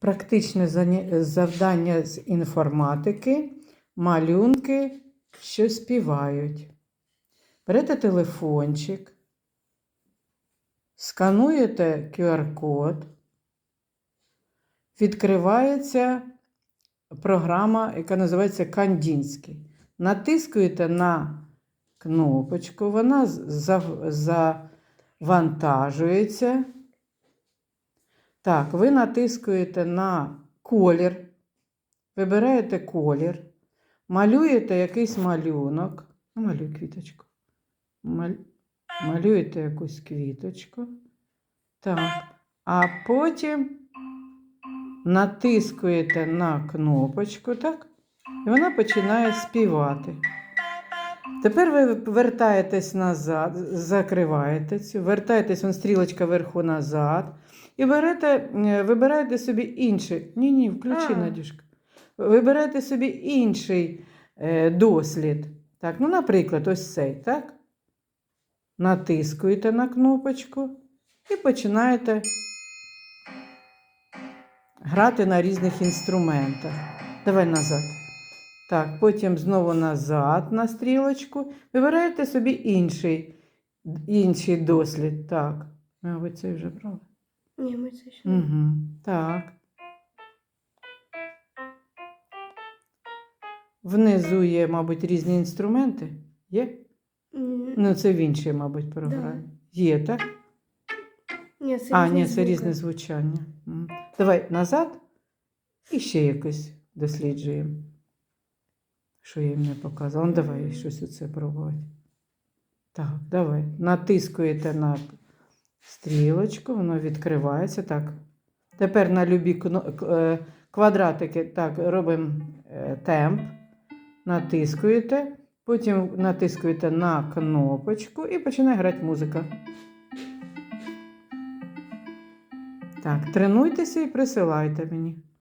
Практичне завдання з інформатики, малюнки, що співають. Берете телефончик, скануєте QR-код, відкривається програма, яка називається Кандінський. Натискуєте на кнопочку, вона завантажується. Так, ви натискуєте на колір, вибираєте колір, малюєте якийсь малюнок. Намалюй квіточку. Маль... Малюєте якусь квіточку. Так. А потім натискуєте на кнопочку, так? І вона починає співати. Тепер ви вертаєтесь назад, закриваєте цю, вертаєтесь, вон стрілочка вверху назад. І берете, е, вибираєте собі інший. Ні, ні, включи. Надюшка. Вибираєте собі інший е, дослід. Так, ну, наприклад, ось цей, так? Натискуєте на кнопочку і починаєте грати на різних інструментах. Давай назад. Так, потім знову назад на стрілочку. Вибираєте собі інший, інший дослід. Так. Мабуть, цей вже брали. Ні, ми це ще. Угу. Так. Внизу є, мабуть, різні інструменти. Є? М, Ну, це в іншій, мабуть, програмі. Є, так? Ні, це А, ні, це різне звучання. Давай назад і ще якось досліджуємо. Що їм не показувала. Ну, давай щось оце пробувати. Так, давай. Натискуєте на стрілочку, воно відкривається. Так. Тепер на любі е, квадратики так, робимо е, темп. Натискуєте, потім натискуєте на кнопочку і починає грати музика. Так, тренуйтеся і присилайте мені.